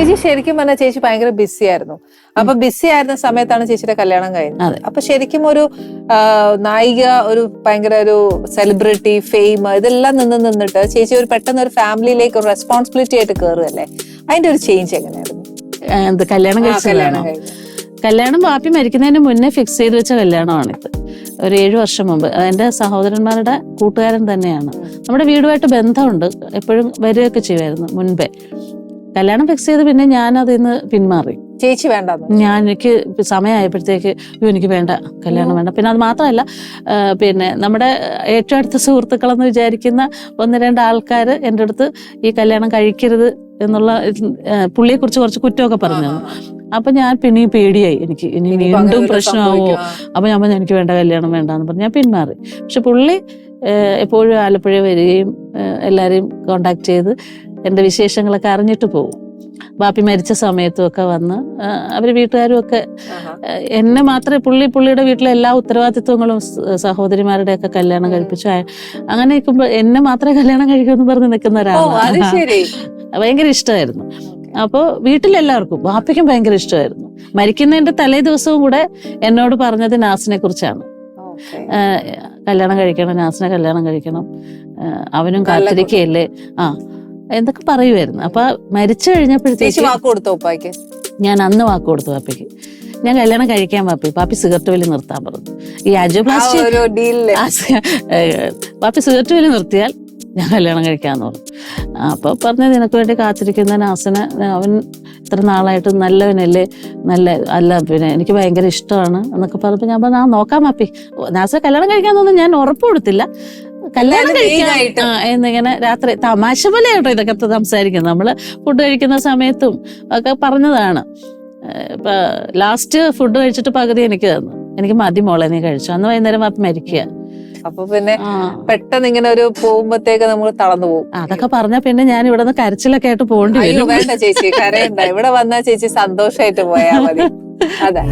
ചേച്ചി ശരിക്കും പറഞ്ഞാൽ ചേച്ചി ഭയങ്കര ബിസി ആയിരുന്നു. അപ്പൊ ബിസി ആയിരുന്ന സമയത്താണ് ചേച്ചിയുടെ കല്യാണം കഴിഞ്ഞത്. അപ്പൊ ശരിക്കും ഒരു നായിക ഒരു ഭയങ്കര ഒരു സെലിബ്രിറ്റി ഫെയിം ഇതെല്ലാം നിന്ന് നിന്നിട്ട് ചേച്ചി ഒരു പെട്ടെന്ന് ഒരു ഫാമിലിയിലേക്ക് ഒരു റെസ്പോൺസിബിലിറ്റി ആയിട്ട് കയറുകയല്ലേ അതിന്റെ ഒരു ചേഞ്ച് എങ്ങനെയായിരുന്നു? കല്യാണം കല്യാണം കല്യാണം ബാപ്പി മരിക്കുന്നതിന് മുന്നേ ഫിക്സ് ചെയ്ത് വെച്ച കല്യാണമാണിത്. ഒരു ഏഴു വർഷം മുമ്പ്. എന്റെ സഹോദരന്മാരുടെ കൂട്ടുകാരൻ തന്നെയാണ്. നമ്മുടെ വീടുമായിട്ട് ബന്ധമുണ്ട്. എപ്പോഴും വരികയൊക്കെ ചെയ്യുമായിരുന്നു മുൻപേ. കല്യാണം ഫിക്സ് ചെയ്ത് പിന്നെ ഞാൻ അതിൽ നിന്ന് പിന്മാറി. ചേച്ചി വേണ്ട ഞാൻ എനിക്ക് സമയമായപ്പോഴത്തേക്ക് "അയ്യോ, എനിക്ക് വേണ്ട കല്യാണം വേണ്ട. പിന്നെ അത് മാത്രമല്ല പിന്നെ നമ്മുടെ ഏറ്റവും അടുത്ത സുഹൃത്തുക്കളെന്ന് വിചാരിക്കുന്ന ഒന്ന് രണ്ട് ആൾക്കാർ എന്റെ അടുത്ത് ഈ കല്യാണം കഴിക്കരുത് എന്നുള്ള പുള്ളിയെ കുറിച്ച് കുറച്ച് കുറ്റമൊക്കെ പറഞ്ഞു അപ്പൊ ഞാൻ പിന്നെ പേടിയായി. എനിക്ക് ഇനി വീണ്ടും പ്രശ്നമാവോ അപ്പൊ ഞാൻ പറഞ്ഞു എനിക്ക് വേണ്ട കല്യാണം വേണ്ട എന്ന് പറഞ്ഞ് ഞാൻ പിന്മാറി. പക്ഷെ പുള്ളി എപ്പോഴും ആലപ്പുഴ വരികയും എല്ലാരെയും കോണ്ടാക്ട് ചെയ്ത് എന്റെ വിശേഷങ്ങളൊക്കെ അറിഞ്ഞിട്ട് പോകും ബാപ്പി മരിച്ച സമയത്തും ഒക്കെ വന്ന് അവർ അവർ വീട്ടുകാരും ഒക്കെ എന്നെ മാത്രമേ പുള്ളി പുള്ളിയുടെ വീട്ടിലെ എല്ലാ ഉത്തരവാദിത്വങ്ങളും സഹോദരിമാരുടെ ഒക്കെ കല്യാണം കഴിപ്പിച്ചു. അങ്ങനെ നിൽക്കുമ്പോൾ എന്നെ മാത്രമേ കല്യാണം കഴിക്കുമെന്ന് പറഞ്ഞ് നിൽക്കുന്ന ഒരാളാണ്. ഭയങ്കര ഇഷ്ടമായിരുന്നു. അപ്പോൾ വീട്ടിലെല്ലാവർക്കും ബാപ്പയ്ക്കും ഭയങ്കര ഇഷ്ടമായിരുന്നു. മരിക്കുന്നതിന്റെ തലേ ദിവസവും കൂടെ എന്നോട് പറഞ്ഞത് നാസിനെ കുറിച്ചാണ്. കല്യാണം കഴിക്കണം നാസിനെ കല്യാണം കഴിക്കണം. അവനും കാത്തിരിക്കയല്ലേ ആ എന്തൊക്കെ പറയുമായിരുന്നു അപ്പൊ മരിച്ചു കഴിഞ്ഞപ്പോഴത്തേക്ക് വാക്ക് കൊടുത്തു ഉപ്പായ്ക്ക്? ഞാൻ അന്ന് വാക്ക് കൊടുത്തു പാപ്പയ്ക്ക് ഞാൻ കല്യാണം കഴിക്കാൻ പാപ്പി പാപ്പി സിഗരറ്റ് വലി നിർത്താൻ പറഞ്ഞു. ഈ അജോപ്ലാസ്റ്റി പാപ്പി സിഗരറ്റ് വലി നിർത്തിയാൽ ഞാൻ കല്യാണം കഴിക്കാന്ന് പറഞ്ഞു. അപ്പൊ പറഞ്ഞു നിനക്ക് വേണ്ടി കാത്തിരിക്കുന്ന നാസന് അവൻ ഇത്ര നാളായിട്ട് നല്ലവനല്ലേ? നല്ല അല്ല പിന്നെ എനിക്ക് ഭയങ്കര ഇഷ്ടമാണ് എന്നൊക്കെ പറഞ്ഞപ്പോ ഞാൻ പറഞ്ഞു ആ നോക്കാം മാപ്പി നാസ കല്യാണം കഴിക്കാന്നൊന്നും ഞാൻ ഉറപ്പ് കൊടുത്തില്ല. കല്യാണം എന്നിങ്ങനെ രാത്രി തമാശ പോലെ കേട്ടോ ഇതൊക്കെ സംസാരിക്കുന്നത്. നമ്മൾ ഫുഡ് കഴിക്കുന്ന സമയത്തും ഒക്കെ പറഞ്ഞതാണ്. ലാസ്റ്റ് ഫുഡ് കഴിച്ചിട്ട് പകുതി എനിക്ക് തന്നു. എനിക്ക് മതി മോളെ നീ കഴിച്ചു. അന്ന് വൈകുന്നേരം അപ്പൊ മരിക്കുക. അപ്പൊ പിന്നെ പെട്ടെന്ന് ഇങ്ങനെ ഒരു പോകുമ്പോഴത്തേക്ക് നമ്മൾ തളർന്നു പോകും. അതൊക്കെ പറഞ്ഞ പിന്നെ ഞാൻ ഇവിടെ നിന്ന് കരച്ചിലൊക്കെ ആയിട്ട് പോകേണ്ടി വരും. വേണ്ട ചേച്ചി കരയണ്ട. ഇവിടെ വന്നാ ചേച്ചി സന്തോഷമായിട്ട് പോയാ മതി. അതെ.